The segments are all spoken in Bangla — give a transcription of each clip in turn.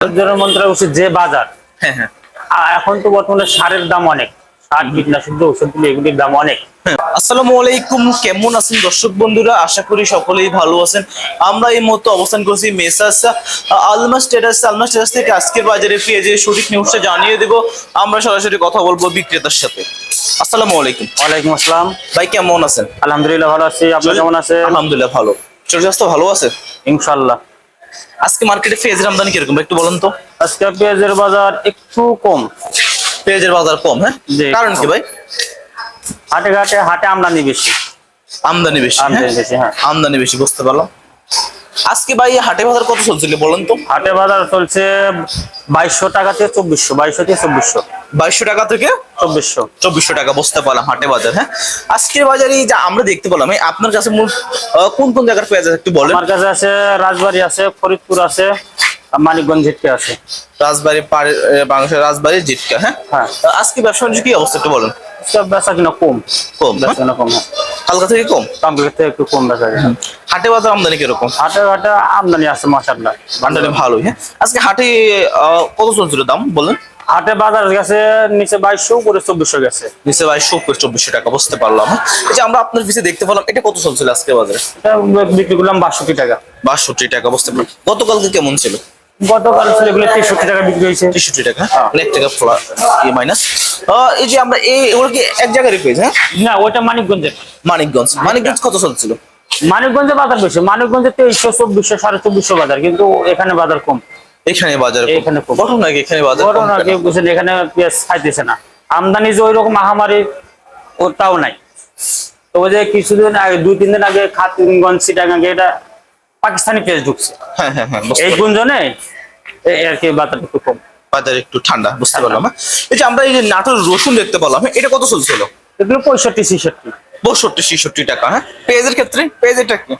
জনের মন্ত্র ওষুধ যে বাজার হ্যাঁ হ্যাঁ। এখন তো বর্তমানে সারের দাম অনেক। সার কীটনাশক যে ওষুধগুলো এগুলির দাম অনেক। হ্যাঁ। আসসালামু আলাইকুম কেমন আছেন দর্শক বন্ধুরা? আশা করি সকলেই ভালো আছেন। আমরা এই মুহূর্তে অবস্থান করছি মেসাস আলমা স্টেটাস আলমা স্টেটাস থেকে আজকের বাজারে পেঁয়াজের সঠিক নিউজটা জানিয়ে দেব। আমরা সরাসরি কথা বলব বিক্রেতার সাথে। আসসালামু আলাইকুম। ওয়ালাইকুম আসসালাম। ভাই কেমন আছেন? আলহামদুলিল্লাহ ভালো আছি। আপনি কেমন আছেন? আলহামদুলিল্লাহ ভালো। শরীর স্বাস্থ্য ভালো আছে? ইনশাল্লাহ। আজকে মার্কেটে পেঁয়াজের আমদানি কীরকম? একটু বলেন তো। আজকে পেঁয়াজের বাজার একটু কম। পেঁয়াজের বাজার কম হ্যাঁ? কারণ কি ভাই? হাটে ঘাটে হাটে আমদানি বেশি। আমদানি বেশি আমদানি হ্যাঁ? বেশি হ্যাঁ। আমদানি বেশি বুঝতে পারলাম। আজকে ভাই হাটে বাজার কত চলছিল বলেন তো? হাটে বাজার চলছে বাইশশো টাকা থেকে চব্বিশশো বাইশশো থেকে চব্বিশশো। বাইশশো টাকা থেকে? চব্বিশশো। চব্বিশশো টাকা বুঝতে পারলাম হাটে বাজার হ্যাঁ? আজকের বাজারে যা আমরা দেখতে পেলাম আপনার কাছে মূল কোন কোন জায়গার পেঁয়াজ আছে একটু বলেন? আমার কাছে আছে রাজবাড়ি আছে ফরিদপুর আছে মানিকগঞ্জ ঝিটকে আছে। রাজবাড়ি পাড়ে বাংলাদেশের রাজবাড়ি জিটকা হ্যাঁ? হ্যাঁ। আজকে ব্যবসা কি অবস্থা একটু বলেন। বেচা কিনা কম। কম হ্যাঁ? কিনা কম হ্যাঁ। কালকা থেকে কম? কামপ্লিট থেকে একটু কম বেচা কিনা হাটে বাজার আমদানি কীরকম? হাটে ঘাটে আমদানি আছে মাসাল্লাহ আমদানি ভালোই হ্যাঁ? আজকে হাটে কত চলছিল দাম বলেন? হাটে বাজার গেছে নিচে বাইশশো উপরে চব্বিশশো গেছে। নিচে ভাই করে চব্বিশশো টাকা বুঝতে পারলাম। হ্যাঁ? এই যে আমরা আপনার পিছিয়ে দেখতে পেলাম এটা কত চলছিল আজকে বাজারে? বিক্রি করলাম বাষট্টি টাকা। বাষট্টি টাকা বুঝতে পারলাম। গতকালকে কেমন ছিল? গতকাল ছিল এগুলো তেষট্টি টাকা বিক্রি হয়েছে। তেষট্টি টাকা? মানে এক টাকা ফ্লা ইয়ে মাইনাস। এই যে আমরা এই এগুলো কি এক জায়গায় পেয়েছি হ্যাঁ? না ওইটা মানিকগঞ্জের। মানিকগঞ্জ। মানিকগঞ্জ কত চলছিল? মানিকগঞ্জে বাজার বেশি। মানিকগঞ্জে তেইশশো চব্বিশশো সাড়ে চব্বিশশো বাজার কিন্তু এখানে বাজার কম। এখানে বাজার এখানে কম। ঘটনা কি এখানে বাজার ঘটনা? কেউ বুঝছেন এখানে পেঁয়াজ খাইতেছে না। আমদানি যে ওই রকম মহামারী ওটাও নাই। তো ওই যে কিছুদিন আগে দুই তিন দিন আগে খাতুনগঞ্জ সিটাগাঙ্গে এটা পাকিস্তানি পেঁয়াজ ঢুকছে। হ্যাঁ হ্যাঁ হ্যাঁ এই। গুঞ্জনে এই আর কি বাজার একটু কম। বাজার একটু ঠান্ডা বুঝতে পারলাম হ্যাঁ? এই যে আমরা এই যে নাটোর রসুন দেখতে পেলাম হ্যাঁ, এটা কত চলছিল? এগুলো পঁয়ষট্টি ছেষট্টি। পঁয়ষট্টি ছেষট্টি টাকা হ্যাঁ? পেঁয়াজের ক্ষেত্রে পেঁয়াজ এটা কি?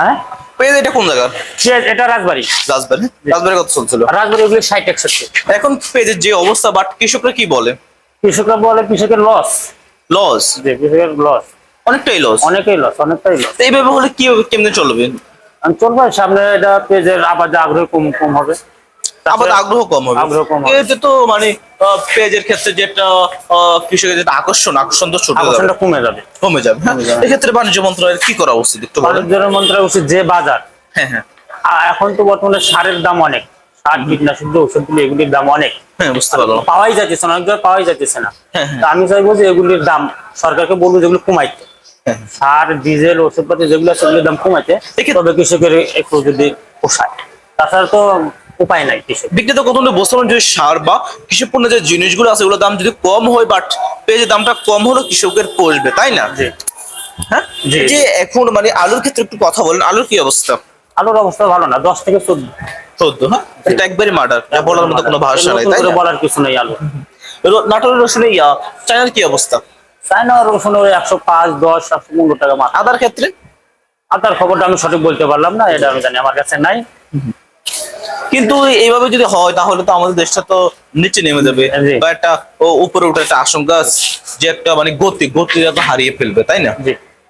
হ্যাঁ? পেঁয়াজ এটা কোন জায়গার? পেঁয়াজ এটা রাজবাড়ি। রাজবাড়ি হ্যাঁ? রাজবাড়ি কত চলছিল? রাজবাড়ি ওগুলো ষাট একষট্টি। এখন পেঁয়াজের যে অবস্থা বাট কৃষকরা কি বলে? কৃষকরা বলে কৃষকের লস লস যে কৃষকের লস অনেকটাই লস অনেকেই লস অনেকটাই লস এইভাবে হলে কি কেমনে চলবে? চলবে সামনে এটা পেঁয়াজের আবার যে আগ্রহ কম কম হবে। আবার আগ্রহ কম হবে। আগ্রহ কম এতে তো মানে আহ, পেঁয়াজের ক্ষেত্রে যেটা আহ, কৃষকের যেটা আকর্ষণ আকর্ষণ তো ছোট আকর্ষণটা কমে যাবে। কমে যাবে হ্যাঁ। এক্ষেত্রে বাণিজ্য মন্ত্রণালয়ের কি করা উচিত একটু মন্ত্রণালয় উচিত যে বাজার। হ্যাঁ হ্যাঁ। এখন তো বর্তমানে সারের দাম অনেক। সার কীটনাশক ওষুধগুলো এগুলির দাম অনেক। পাওয়াই যাচ্ছে না অনেক জায়গায় পাওয়াই যাচ্ছে না। আমি চাইব যে এগুলির দাম সরকারকে বলব যেগুলো কমাইতে। সার ডিজেল ওষুধপাতি যেগুলো সেগুলোর দাম এক্ষেত্রে- তবে কৃষকের একটু যদি পোষায়। তাছাড়া তো উপায় নাই কৃষক বিক্রেতা কত বলছিলাম যে সার বা কৃষক পণ্য যে জিনিসগুলো আছে ওগুলোর দাম যদি কম হয় বাট পেঁয়াজের দামটা কম হলে কৃষকের পড়বে তাই না? হ্যাঁ। যে এখন মানে আলুর ক্ষেত্রে একটু কথা বলেন আলুর কি অবস্থা? আলুর অবস্থা ভালো না দশ থেকে চোদ্দ। চোদ্দ হ্যাঁ? এটা একবারই মার্ডার বলার মতো কোনো ভাষা নাই তাই বলার কিছু নেই আলু নাটোরের রসুনে ইয়া চায়নার কি অবস্থা? চায়না রসুন একশো পাঁচ দশ একশো পনেরো টাকা মাত্র। আদার ক্ষেত্রে? আদার খবরটা আমি সঠিক বলতে পারলাম না এটা আমি জানি আমার কাছে নাই। কিন্তু এইভাবে যদি হয় তাহলে তো আমাদের দেশটা তো নিচে নেমে যাবে। বা একটা ও উপরে উঠে একটা আশঙ্কা যে একটা মানে গতি গতিটা তো হারিয়ে ফেলবে তাই না?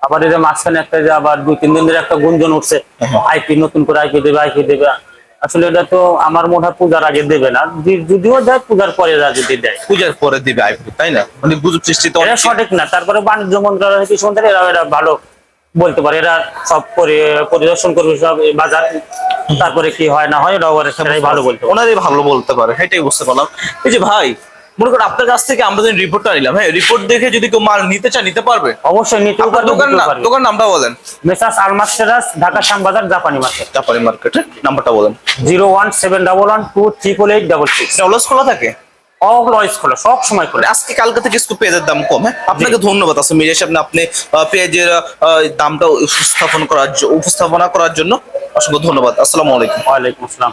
আবার এই যে মাঝখানে একটা যে আবার দুই তিন দিন ধরে একটা গুঞ্জন উঠছে হ্যাঁ। আইপি নতুন করে আইপি দেবে আইপি দেবে। আসলে এটা তো আমার মনে হয় পূজার আগে দেবে না। যদি- যদিও দেয় পূজার পরে যদি দেয়। পূজার পরে দিবে আইফোন তাই না? মানে গুজব সৃষ্টিতে এটা সঠিক না তারপরে বাণিজ্য মন্ত্রণালয় কিছু মন্ত্রণালয় এরা এরা ভালো বলতে পারে। এরা সব পরি- পরিদর্শন করবে সব বাজার তারপরে কি হয় না হয় ওরা ভালো বলতে ওনারই ভালো বলতে পারে সেটাই বুঝতে পারলাম। এই যে ভাই মনে করেন আপনার কাছ থেকে আমরা যদি রিপোর্টটা নিলাম হ্যাঁ রিপোর্ট দেখে যদি কেউ মাল নিতে চায় নিতে পারবে? অবশ্যই নিতে পারবে দোকান না দোকান নামটা বলেন। মেসাস আলমাস সেরাস ঢাকা শ্যামবাজার জাপানি মার্কেট। জাপানি মার্কেটের নাম্বারটা বলেন। Zero one seven double one two three triple eight double six. এটা অলস খোলা থাকে? অলওয়েজ খোলা সব সময় খোলা। মানে আজকে কালকে থেকে পেঁয়াজের দাম কম। হ্যাঁ আপনাকে ধন্যবাদ আছে মিডিয়া সামনে আপনি পেঁয়াজের দামটা উপস্থাপন করার জ- উপস্থাপনা করার জন্য অসংখ্য ধন্যবাদ। আসসালামু আলাইকুম। ওয়ালাইকুম আসসালাম।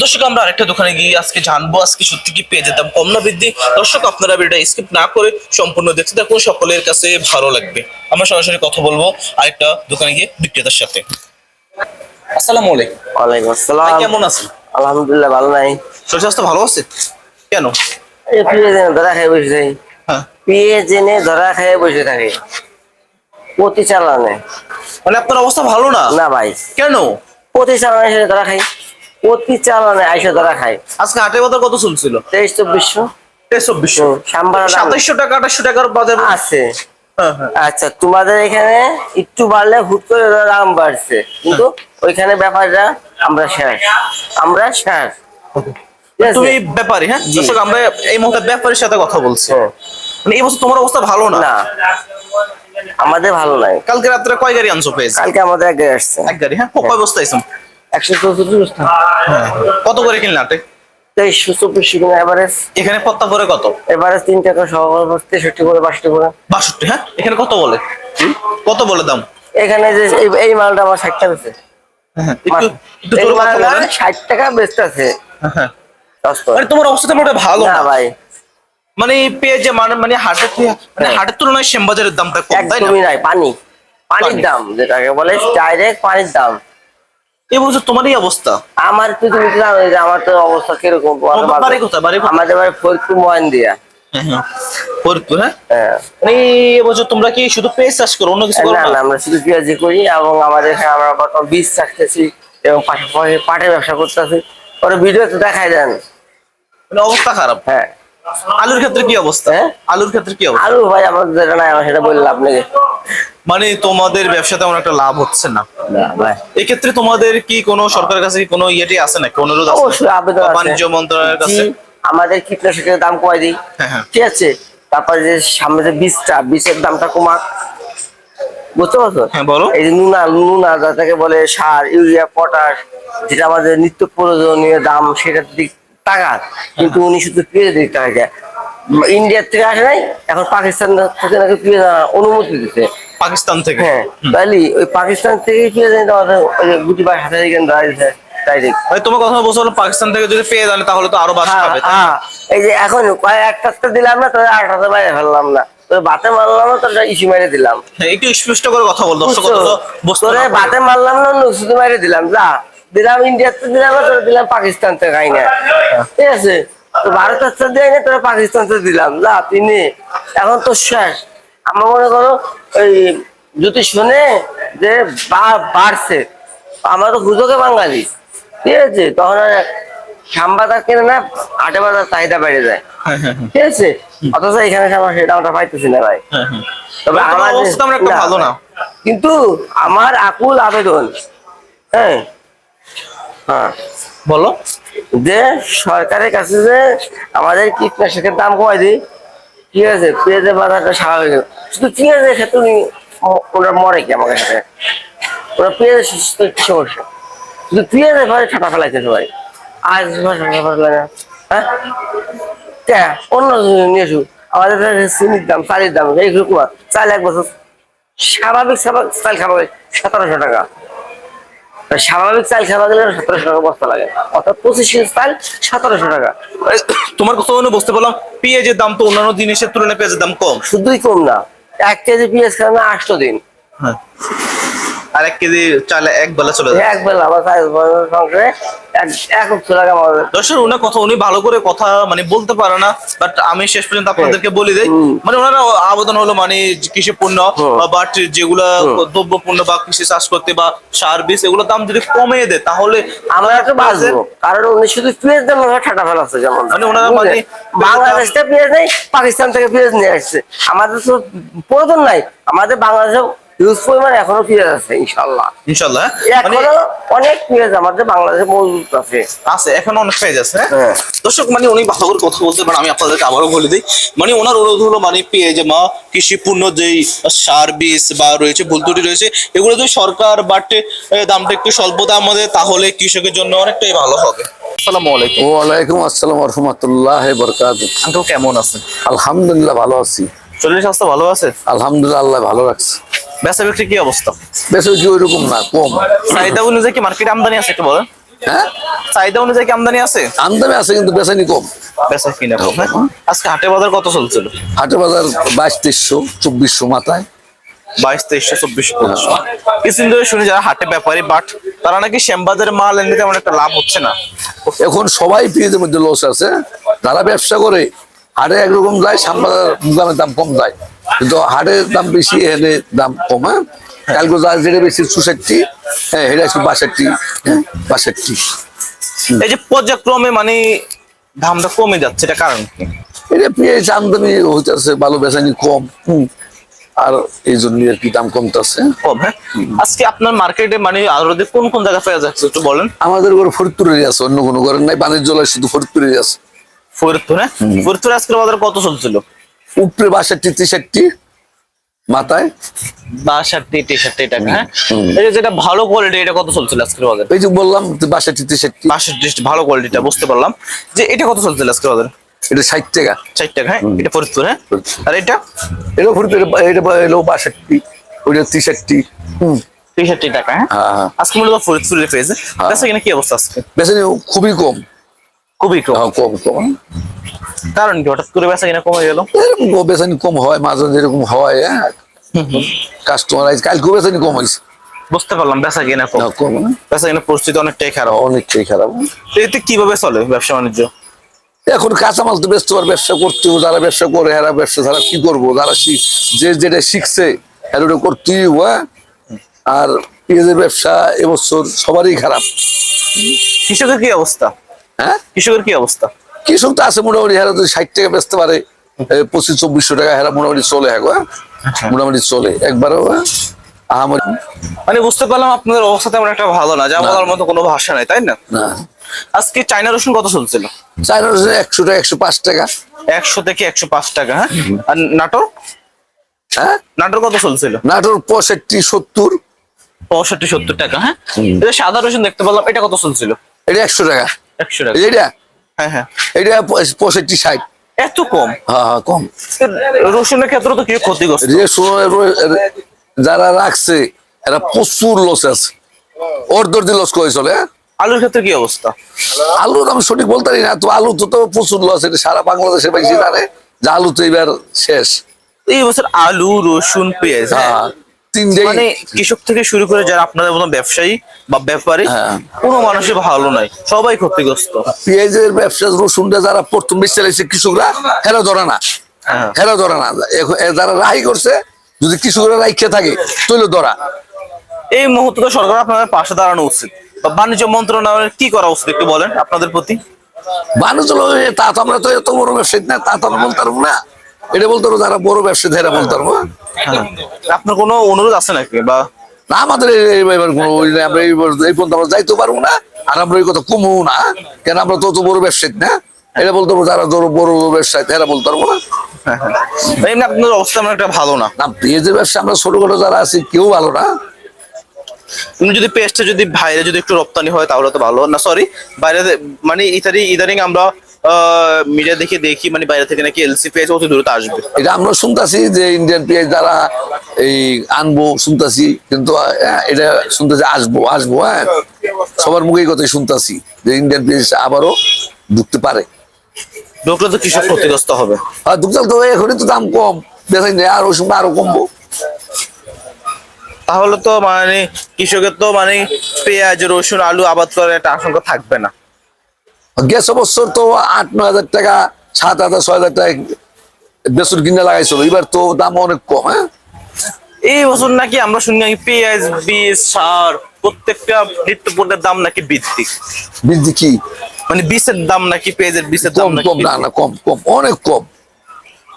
দর্শক আমরা আরেকটা দোকানে গিয়ে আজকে জানব আজকে সত্যি কি পেঁয়াজের দাম কম না বৃদ্ধি? দর্শক আপনারা ভিডিওটা স্কিপ না করে সম্পূর্ণ দেখতে থাকুন সকলের কাছে ভালো লাগবে। আমরা সরাসরি কথা বলব আরেকটা দোকানে গিয়ে বিক্রেতার সাথে। আসসালামু আলাইকুম। ওয়ালাইকুম আসসালাম। কেমন আছেন? আলহামদুলিল্লাহ ভালো নাই। শরীর স্বাস্থ্য ভালো আছে? কেন? ধরা খেয়ে বসে থাকি। হ্যাঁ। পিএজ এনে ধরা খেয়ে বসে থাকে। প্রতি চালানে মানে আপনার অবস্থা ভালো না? না ভাই। কেন? প্রতি চালানে ধরা খাই। প্রতি চালানে আইসা ধরা খায় আজকে হাটে বাজার কত চলছিল? তেইশ চব্বিশশো। সাতাইশশো টাকা আঠাশশো টাকার বাজার। আছে। হ্যাঁ, হ্যাঁ। আচ্ছা তোমাদের এখানে একটু বাড়লে হুট করে দাম বাড়ছে। কিন্তু ওইখানে ব্যাপারটা আমরা শেষ। আমরা শেষ? তুমি ব্যাপারী হ্যাঁ? দর্শক আমরা এই মুহূর্তে ব্যাপারীর সাথে কথা বলছি। হ্যাঁ। মানে এই বছর তোমার অবস্থা ভালো না? আমাদের ভালো নাই। কালকে রাত্রে কয় গাড়ি আনছো পেয়েছে? কালকে আমাদের এক গাড়ি আসছে। এক গাড়ি হ্যাঁ? কয় বস্তা আইসম একশো চৌষট্টি বস্তা। কত করে কিনলে হাটে তেইশশো চব্বিশশো কিনা এভারেজ এখানে পত্তা করে কত? এভারেজ তিন টাকা সহকার তেষট্টি করে বাষট্টি করে। বাষট্টি হ্যাঁ? এখানে কত বলে? কত বলে দাম? এখানে যে এই- মালটা আমার ষাট টাকা বেচে মালটা বলেন ষাট টাকা বেচতে আছে হ্যাঁ। মানে তোমার অবস্থা মোটে ভালো না ভাই। মানে পেঁয়াজে মানে মানে হাটের মানে হ্যাঁ। হাটের তুলনায় শ্যামবাজারের দামটা কম তাই না? নাই পানি। পানির দাম যেটাকে বলে ডাইরেক্ট পানির দাম। এই বছর তোমারই অবস্থা। আমার তো তুমি জানো যে আমার তো অবস্থা কীরকম বাড়ি কোথায়? বাড়ি আমাদের বাড়ি ফরিদপুর হ্যাঁ হ্যাঁ। ফরিদপুর হ্যাঁ? মানে এবছর তোমরা কি শুধু পেঁয়াজ চাষ করো অন্য কিছু করো না না? আমরা শুধু পেঁয়াজি করি এবং আমাদের এখানে আমরা বর্তমান বীজ রাখতেছি এবং পাশাপাশি পাটের ব্যবসা করতেছি। পরে ভিডিও তো দেখাই দেন। মানে অবস্থা খারাপ। হ্যাঁ। আলুর ক্ষেত্রে কি অবস্থা? হ্যাঁ? আলুর ক্ষেত্রে কি অবস্থা? আলু ভাই আমাদের যেটা নাই আমার সেটা বললাম আপনাকে। মানে তোমাদের ব্যবসা তেমন একটা লাভ হচ্ছে না? এক্ষেত্রে তোমাদের কি কোনো সরকারের কাছে কোনো ইয়েটি আছে নাকি? অনুরোধ আছে? অবশ্যই আবেদন আছে। বাণিজ্য মন্ত্রণালয়ের কাছে? আমাদের কীটনাশকের দাম কমাই দিই। হ্যাঁ, হ্যাঁ। ঠিক আছে? তারপরে যে সামনে যে বীজটা বীজের দামটা কমাক। বুঝতে পারছ? হ্যাঁ, বলো। এই যে নুনা নুনা যাটাকে বলে সার ইউরিয়া পটাশ যেটা আমাদের নিত্য প্রয়োজনীয় দাম সেটার দিক টাকা। কিন্তু উনি শুধু পেঁয়াজ দিক টাকা ইন্ডিয়ার থেকে আসে নাই এখন পাকিস্তান থেকে নাকি পেঁয়াজ অনুমতি দিতে পাকিস্তান থেকে? হ্যাঁ তাইলে ওই পাকিস্তান থেকে পেঁয়াজ এনে আমাদের গুটি বাই হাতে দিকে ডাইরেক্ট ভাই তোমার কথা বলছো পাকিস্তান থেকে যদি পেয়ে জানে তাহলে তো আরও বাস হ্যাঁ, পাবে? হ্যাঁ। এই যে এখন কয়েক একটা দিলাম না তোর আট হাজার বাইরে ফেললাম না। বাতে মারলাম না তোর ইস্যু মেরে দিলাম। হ্যাঁ, একটু স্পষ্ট করে কথা বল দর্শক বুঝছ? অথচ বুঝতে তোরে না বাতে মারলাম না মেরে দিলাম যা। দিলাম ইন্ডিয়াতে দিলাম তোর দিলাম পাকিস্তান থেকে খাই না ঠিক আছে? তো ভারতের থেকে দেয় না তোরা পাকিস্তান থেকে দিলাম যা তিনি এখন তো শেষ। আমরা মনে করো ওই যদি শুনে যে বা- বাড়ছে আমরা তো হুজোকে বাঙালি। ঠিক আছে? তখন আর সাম্বাদার কেনে না আটে বাজার চাহিদা বেড়ে যায়। হ্যাঁ, হ্যাঁ, হ্যাঁ, ঠিক আছে? অথচ এখানে আমরা সেটা আমরা পাইতেছি না ভাই। তবে আমার ভালো না। কিন্তু আমার আকুল আবেদন হ্যাঁ? হ্যাঁ। বলো। যে সরকারের কাছে যে আমাদের কীটনাশকের দাম কমাই দিই ঠিক আছে? পেঁয়াজের বাজারটা স্বাভাবিক। শুধু পেঁয়াজের ক্ষেত্রে উনি ওরা মরে কি আমাদের সাথে? ওরা পেঁয়াজের সমস্যা। শুধু পেঁয়াজের ভাবে ঠাটা ফেলাইছে সবাই আজ হ্যাঁ? কে? অন্য নিয়ে আসুক আমাদের চিনির দাম চালের দাম চাল এক বছর স্বাভাবিক স্বাভাবিক চাল খাওয়া সতেরোশো টাকা। স্বাভাবিক চাল খাওয়া গেলে সতেরোশো টাকা বস্তা লাগে। অর্থাৎ পঁচিশ কেজি চাল সতেরোশো টাকা। তোমার কথা অনুযায়ী বুঝতে পারলাম? পেঁয়াজের দাম তো অন্যান্য জিনিসের তুলনায় পেঁয়াজের দাম কম। শুধুই কম না। এক কেজি পেঁয়াজ খাওয়া আটশো দিন। হ্যাঁ। আর এক কেজি চালে এক বেলা চলে যায়। এক বেলা আমার সংসারে এক এক আমাদের। দর্শক কথা উনি ভালো করে কথা মানে বলতে পারে না বাট আমি শেষ পর্যন্ত আপনাদেরকে বলে দেই। মানে ওনারা আবেদন হলো মানে কৃষি পণ্য। বাট যেগুলা দ্রব্য পণ্য বা কৃষি চাষ করতে বা সার বীজ এগুলোর দাম যদি কমিয়ে দেয় তাহলে আমরা একটু বাঁচবো। কারণ উনি শুধু পেঁয়াজ দাম ঠাটা ফেলাচ্ছে যেমন। মানে ওনারা মানে- বাংলাদেশ থেকে পেঁয়াজ নেই পাকিস্তান থেকে পেঁয়াজ নিয়ে আসছে। আমাদের তো প্রয়োজন নাই। আমাদের বাংলাদেশে হিউজ পরিমাণ এখনও পেঁয়াজ আছে ইনশাল্লাহ ইনশাল্লাহ এখনও অনেক পেঁয়াজ আমাদের বাংলাদেশে মজুদ আছে। আছে এখন অনেক পেজ আছে। দর্শক মানে উনি ভালো করে কথা বলতে পারেন আমি আপনাদেরকে আবারও বলে দিই মানে ওনার অনুরোধ হলো মানে পেঁয়াজ মা কৃষি যেই সার বীজ বা রয়েছে ভুলতুটি রয়েছে এগুলো যদি সরকার বাট দামটা একটু স্বল্প দাম আমাদের তাহলে কৃষকের জন্য অনেকটাই ভালো হবে। আসসালামু আলাইকুম। ওয়ালাইকুম আসসালাম রহমতুল্লাহ বরকাত। আঙ্কেল কেমন আছেন? আলহামদুলিল্লাহ ভালো আছি। শরীর স্বাস্থ্য ভালো আছে? আলহামদুলিল্লাহ আল্লাহ ভালো রাখছে। বেচা বিক্রি কি অবস্থা? যে ওইরকম না কম। চাহিদা অনুযায়ী কি মার্কেটে আমদানি আছে একটু বলেন? হ্যাঁ? চাহিদা অনুযায়ী কি আমদানি আছে? আমদানি আছে কিন্তু বেচানি কম। বেচা কিনা কম, হ্যাঁ? আজকে হাটে বাজার কত চলছিল? হাটে বাজার বাইশ তেইশশো চব্বিশশো মাথায়। বাইশ তেইশশো চব্বিশ পঁচিশশো। কিছুদিন ধরে শুনি যারা হাটে ব্যাপারী বাট তারা নাকি মাল এনে তেমন একটা লাভ হচ্ছে না। এখন সবাই পেঁয়াজের মধ্যে লস আছে। যারা ব্যবসা করে হাটে একরকম যায় দামের দাম কম যায়। কিন্তু হাটের দাম বেশি এখানে দাম কম হ্যাঁ? কালকে যা যেটা বেশি চৌষট্টি হ্যাঁ এটা একটু বাষট্টি হ্যাঁ বাষট্টি। এই যে পর্যায়ক্রমে মানে দামটা কমে যাচ্ছে এটা কারণ কি? এটা পেঁয়াজ আমদানি হইতেছে ভালো বেচানি কম আর এই জন্য আর কি দাম কমতেছে। কম হ্যাঁ? আজকে আপনার মার্কেটে মানে আরও কোন কোন যাচ্ছে একটু বলেন? আমাদের ঘরে ফরিদপুরেরই আছে অন্য কোনো ঘরের নাই বাণিজ্য শুধু ফরিদপুরেরই আছে। ফরিদপুর হ্যাঁ? ফরিদপুর আজকের বাজার কত চলছিল? উপরে বাষট্টি তেষট্টি মাথায়। বাষট্টি তেষট্টি টাকা হ্যাঁ? যেটা ভালো কোয়ালিটি এটা কত চলছিল আজকের বাজারে? এই যে বললাম বাষট্টি তেষট্টি বাষট্টি ভালো কোয়ালিটিটা বুঝতে পারলাম। যে এটা কত চলছিল আজকের বাজারে? এটা ষাট টাকা। ষাট টাকা হ্যাঁ? এটা ফরিদপুর হ্যাঁ? আর এটা? এটা ফরিদপুরে এটা এলো বাষট্টি ওইটা তেষট্টি হুম। তেষট্টি টাকা হ্যাঁ? হ্যাঁ হ্যাঁ। আজকে মূলত ফরিদপুরের পেয়েছে বেচা কিনা কি অবস্থা আজকে? খুবই কম। খুবই কম। হ্যাঁ, কম কম। কারণ কি হঠাৎ করে বেচা কিনা কমে গেল? এরকম কম বেচানি কম হয় মাঝে মাঝে এরকম হয় হ্যাঁ। কাস্টমার আজ কালকেও বেচানি কম হয়েছে। বুঝতে পারলাম বেচা কিনা কম। কম? বেচা কিনা পরিস্থিতি অনেকটাই খারাপ। অনেকটাই খারাপ। এতে কীভাবে চলে ব্যবসা বাণিজ্য? এখন কাঁচামাল তো ব্যস্ত আর ব্যবসা করতেও যারা ব্যবসা করে এরা ব্যবসা ছাড়া কি করব যারা যে যেটা শিখছে এর ওটা করতেই হ্যাঁ। আর পেঁয়াজের ব্যবসা এবছর সবারই খারাপ। কৃষকের কি অবস্থা? হ্যাঁ? কৃষকের কি অবস্থা? কৃষক তো আছে মোটামুটি হেরা যদি ষাট টাকা বেচতে পারে পঁচিশ চব্বিশশো টাকা হেরা মোটামুটি চলে হ্যাঁ? হ্যাঁ? মোটামুটি চলে একবারও হ্যাঁ? আমার মানে বুঝতে পারলাম আপনাদের অবস্থা তেমন একটা ভালো না যা বলার মতো কোনো ভাষা নাই তাই না? না। আজকে চাইনা রসুন কত চলছিল? চার একশো টাকা একশো পাঁচ টাকা। একশো থেকে একশো পাঁচ টাকা হ্যাঁ? আর নাটোর? হ্যাঁ? নাটোর কত চলছিল? নাটোর পঁয়ষট্টি সত্তর। পঁয়ষট্টি সত্তর টাকা হ্যাঁ? এটা সাদা রসুন দেখতে পেলাম এটা কত চলছিল? এটা একশো টাকা। একশো টাকা। হ্যাঁ হ্যাঁ। এটা পঁয়ষট্টি ষাট। এত কম? হ্যাঁ হ্যাঁ কম। রসুনের ক্ষেত্রে তো ক্ষতিগ্রস্ত। যারা রাখছে এরা প্রচুর লস আছে। অর্ধর দিয়ে লস করে চলে হ্যাঁ? আলুর ক্ষেত্রে কি অবস্থা? আলুর আমি সঠিক বলতে পারি না তো আলু তো তো প্রচুর লস এটা সারা বাংলাদেশে বেশি জানে। যে আলু তো এবার শেষ। এই বছর আলু রসুন পেঁয়াজ হ্যাঁ। তিনটেই মানে কৃষক থেকে শুরু করে যারা আপনাদের মতো ব্যবসায়ী বা ব্যাপারী হ্যাঁ। কোনো মানুষই ভালো নাই। সবাই ক্ষতিগ্রস্ত। পেঁয়াজের ব্যবসা রসুনটা যারা প্রথম বেশি চালাইছে কৃষকরা হেরা ধরে না। হ্যাঁ। হেরা ধরে না। যারা রাই করছে যদি কৃষকরা রাইখে থাকে তৈল ধরা। এই মুহূর্তে সরকার আপনাদের পাশে দাঁড়ানো উচিত। বা বাণিজ্য মন্ত্রণালয়ের কি করা উচিত একটু বলেন আপনাদের প্রতি? এ, তা তো আমরা তো এত বড় ব্যবসায়ী না তা তো আমরা বলতে পারব না। এটা বলতে পারব যারা বড় ব্যবসায়ী এরা বলতে পারব না? হ্যাঁ। আপনার কোনো অনুরোধ আছে নাকি বা না আমাদের এবার কোনো আমরা এই পর্যন্ত আমরা যাইতে পারব না আর আমরা এই কথা কমু না কেন আমরা তো অত বড় ব্যবসায়ী না এটা বলতে পারব যারা ধরো বড় ব্যবসায়ী এরা বলতে পারব না হ্যাঁ, হ্যাঁ। এমনি আপনাদের অবস্থা আমার একটা ভালো না না পেঁয়াজের ব্যবসা আমরা ছোটখাটো যারা আছি কেউ ভালো না তুমি যদি পেস্টটা যদি বাইরে যদি একটু রপ্তানি হয় তাহলে তো ভালো না সরি বাইরে মানে ইতারি ইদানিং আমরা মিডিয়া দেখে দেখি মানে বাইরে থেকে নাকি এলসি অতি দূরত্ব আসবে। এটা আমরা শুনতাছি যে ইন্ডিয়ান পেঁয়াজ এই আনব শুনতাছি কিন্তু হ্যাঁ, এটা শুনতেছি আসব আসব হ্যাঁ। সবার মুখেই কথাই শুনতাছি যে ইন্ডিয়ান পেঁয়াজ আবারও ঢুকতে পারে। ঢুকলে তো কৃষক ক্ষতিগ্রস্ত হবে। আর ঢুকতে তো এখনই তো দাম কম। নেই আর ওই সময় আরও কমবো। তাহলে তো মানে কৃষকের তো মানে পেঁয়াজ রসুন আলু আবাদ করার একটা আশঙ্কা থাকবে না। গেছে বছর তো আট নয় হাজার টাকা সাত হাজার ছয় হাজার টাকা বেসন কিনে লাগাইছিল এবার তো দাম অনেক কম হ্যাঁ? এই বছর নাকি আমরা শুনি পেঁয়াজ বীজ সার প্রত্যেকটা নিত্য পণ্যের দাম নাকি বৃদ্ধি। বৃদ্ধি কি? মানে বীজের দাম নাকি পেঁয়াজের বীজের দাম কম না না কম কম অনেক কম।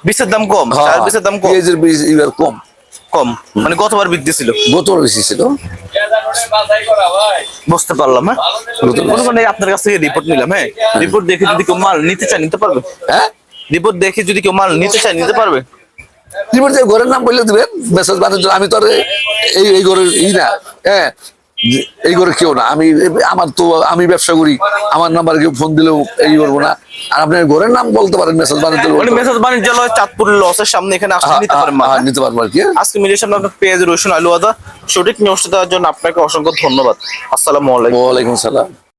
বীজের দাম কম হ্যাঁ, সার বীজের দাম কম? পেঁয়াজের বীজ এবার কম। কম মানে গতবার বৃদ্ধি ছিল। গতবার বেশি ছিল। বুঝতে পারলাম হ্যাঁ? কোনো মানে আপনার কাছ থেকে রিপোর্ট নিলাম হ্যাঁ? রিপোর্ট দেখে যদি কেউ মাল নিতে চায় নিতে পারবে? হ্যাঁ? রিপোর্ট দেখে যদি কেউ মাল নিতে চায় নিতে পারবে? রিপোর্ট ঘরের নাম বললে দিবেন মেসেজ বানানোর জন্য। আমি তো আর এই এই ঘরের ই না হ্যাঁ? এই করে কেউ না। আমি আমার তো আমি ব্যবসা করি আমার নাম্বার কেউ ফোন দিলেও এই করব না। আর আপনি ঘরের নাম বলতে পারেন মেসেজ বানিয়ে মানে মেসেজ বাণিজ্যালয় চাঁদপুর লসের সামনে এখানে আসলে নিতে পারেন হ্যাঁ? নিতে পারব আর কি? আজকে মিডিয়ার সামনে আপনার পেঁয়াজ রসুন আলু আদা সঠিক নিউজটা দেওয়ার জন্য আপনাকে অসংখ্য ধন্যবাদ। আসসালামু আলাইকুম। ওয়ালাইকুম সালাম।